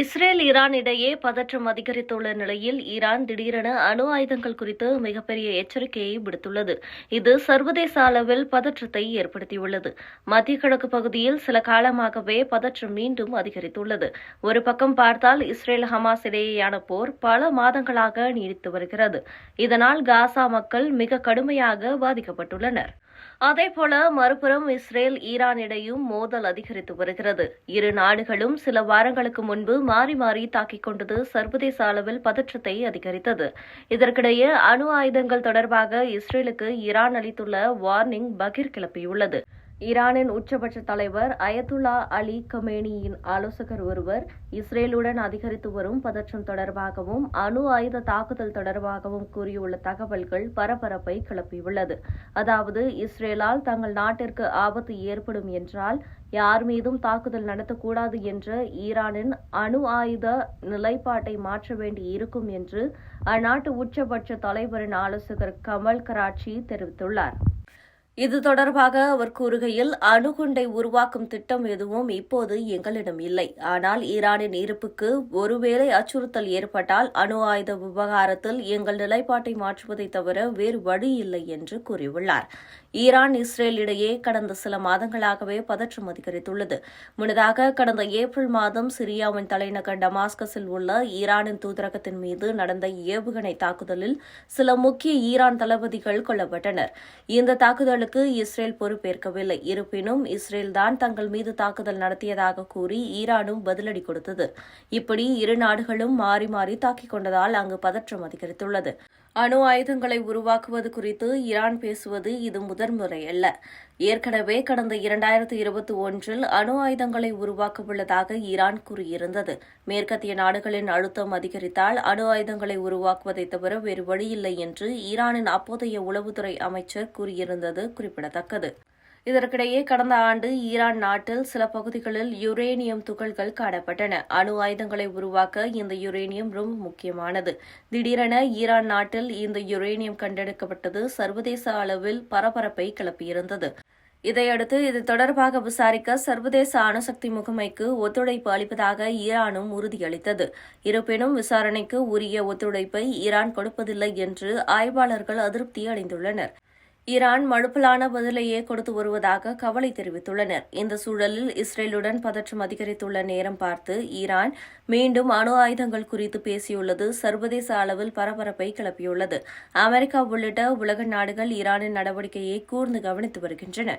Israel Iran இடையே பதற்றம் அதிகரித்துள்ள நிலையில் ஈரான் திடீரென அணு ஆயுதங்கள் குறித்து மிகப்பெரிய எச்சரிக்கையை விடுத்துள்ளது. இது சர்வதேச அளவில் பதற்றத்தை ஏற்படுத்தியுள்ளது. மத்திய கிழக்கு பகுதியில் சில காலமாகவே பதற்றம் மீண்டும் அதிகரித்துள்ளது. ஒரு பக்கம் பார்த்தால் இஸ்ரேல் ஹமாஸ் இடையேயான போர் பல மாதங்களாக நீடித்து வருகிறது. இதனால் காசா மக்கள் மிக கடுமையாக பாதிக்கப்பட்டுள்ளனர். அதேபோல மறுபுறம் இஸ்ரேல் ஈரான் இடையும் மோதல் அதிகரித்து வருகிறது. இரு நாடுகளும் சில வாரங்களுக்கு முன்பு மாறி மாறி தாக்கிக் கொண்டது சர்வதேச அளவில் பதற்றத்தை அதிகரித்தது. இதற்கிடையே அணு ஆயுதங்கள் தொடர்பாக இஸ்ரேலுக்கு ஈரான் அளித்துள்ள வார்னிங் பகிர் கிளப்பியுள்ளது ஈரானின் உச்சபட்ச தலைவர் அயதுல்லா அலி கமேனியின் ஆலோசகர் ஒருவர் இஸ்ரேலுடன் அதிகரித்து வரும் பதற்றம் தொடர்பாகவும் அணு ஆயுத தாக்குதல் தொடர்பாகவும் கூறியுள்ள தகவல்கள் பரபரப்பை கிளப்பியுள்ளது. அதாவது இஸ்ரேலால் தங்கள் நாட்டிற்கு ஆபத்து ஏற்படும் என்றால் யார் மீதும் தாக்குதல் நடத்தக்கூடாது என்ற ஈரானின் அணு ஆயுத நிலைப்பாட்டை மாற்ற வேண்டி இருக்கும் என்று அந்நாட்டு உச்சபட்ச தலைவரின் ஆலோசகர் கமல் கராச்சி தெரிவித்துள்ளார். இது தொடர்பாக அவர் கூறுகையில் அணுகுண்டை உருவாக்கும் திட்டம் எதுவும் இப்போது எங்களிடம் இல்லை. ஆனால் ஈரானின் இருப்புக்கு ஒருவேளை அச்சுறுத்தல் ஏற்பட்டால் அணு ஆயுத விவகாரத்தில் எங்கள் நிலைப்பாட்டை மாற்றுவதை தவிர வேறு வழி இல்லை என்று கூறியுள்ளார். ஈரான் இஸ்ரேல் இடையே கடந்த சில மாதங்களாகவே பதற்றம் அதிகரித்துள்ளது. முன்னதாக கடந்த ஏப்ரல் மாதம் சிரியாவின் தலைநகர் டமாஸ்கஸில் உள்ள ஈரானின் தூதரகத்தின் மீது நடந்த ஏவுகணை தாக்குதலில் சில முக்கிய ஈரான் தளபதிகள் கொல்லப்பட்டனர். இந்த தாக்குதல் தாக்குதலுக்கு இஸ்ரேல் பொறுப்பேற்கவில்லை. இருப்பினும் இஸ்ரேல் தான் தங்கள் மீது தாக்குதல் நடத்தியதாக கூறி ஈரானும் பதிலடி கொடுத்தது. இப்படி இரு நாடுகளும் மாறி மாறி தாக்கிக் கொண்டதால் அங்கு பதற்றம் அதிகரித்துள்ளது. அணு ஆயுதங்களை உருவாக்குவது குறித்து ஈரான் பேசுவது இது முதன்முறை அல்ல. ஏற்கனவே கடந்த இரண்டாயிரத்து இருபத்தி ஒன்றில் அணு ஆயுதங்களை உருவாக்கவுள்ளதாக ஈரான் கூறியிருந்தது. மேற்கத்திய நாடுகளின் அழுத்தம் அதிகரித்தால் அணு ஆயுதங்களை உருவாக்குவதை தவிர வேறு வழியில்லை என்று ஈரானின் அப்போதைய உளவுத்துறை அமைச்சர் கூறியிருந்தது குறிப்பிடத்தக்கது. இதற்கிடையே கடந்த ஆண்டு ஈரான் நாட்டில் சில பகுதிகளில் யுரேனியம் துகள்கள் காணப்பட்டன. அணு ஆயுதங்களை உருவாக்க இந்த யுரேனியம் ரொம்ப முக்கியமானது. திடீரென ஈரான் நாட்டில் இந்த யுரேனியம் கண்டெடுக்கப்பட்டது சர்வதேச அளவில் பரபரப்பை கிளப்பியிருந்தது. இதையடுத்து இது தொடர்பாக விசாரிக்க சர்வதேச அணுசக்தி முகமைக்கு ஒத்துழைப்பு அளிப்பதாக ஈரானும் உறுதியளித்தது. இருப்பினும் விசாரணைக்கு உரிய ஒத்துழைப்பை ஈரான் கொடுப்பதில்லை என்று ஆய்வாளர்கள் அதிருப்தி அடைந்துள்ளனர். ஈரான் மழுப்பலான பதிலையே கொடுத்து வருவதாக கவலை தெரிவித்துள்ளனர். இந்த சூழலில் இஸ்ரேலுடன் பதற்றம் அதிகரித்துள்ள நேரம் பார்த்து ஈரான் மீண்டும் அணு ஆயுதங்கள் குறித்து பேசியுள்ளது. சர்வதேச அளவில் பரபரப்பை கிளப்பியுள்ளது. அமெரிக்கா உள்ளிட்ட உலக நாடுகள் ஈரானின் நடவடிக்கையை கூர்ந்து கவனித்து வருகின்றன.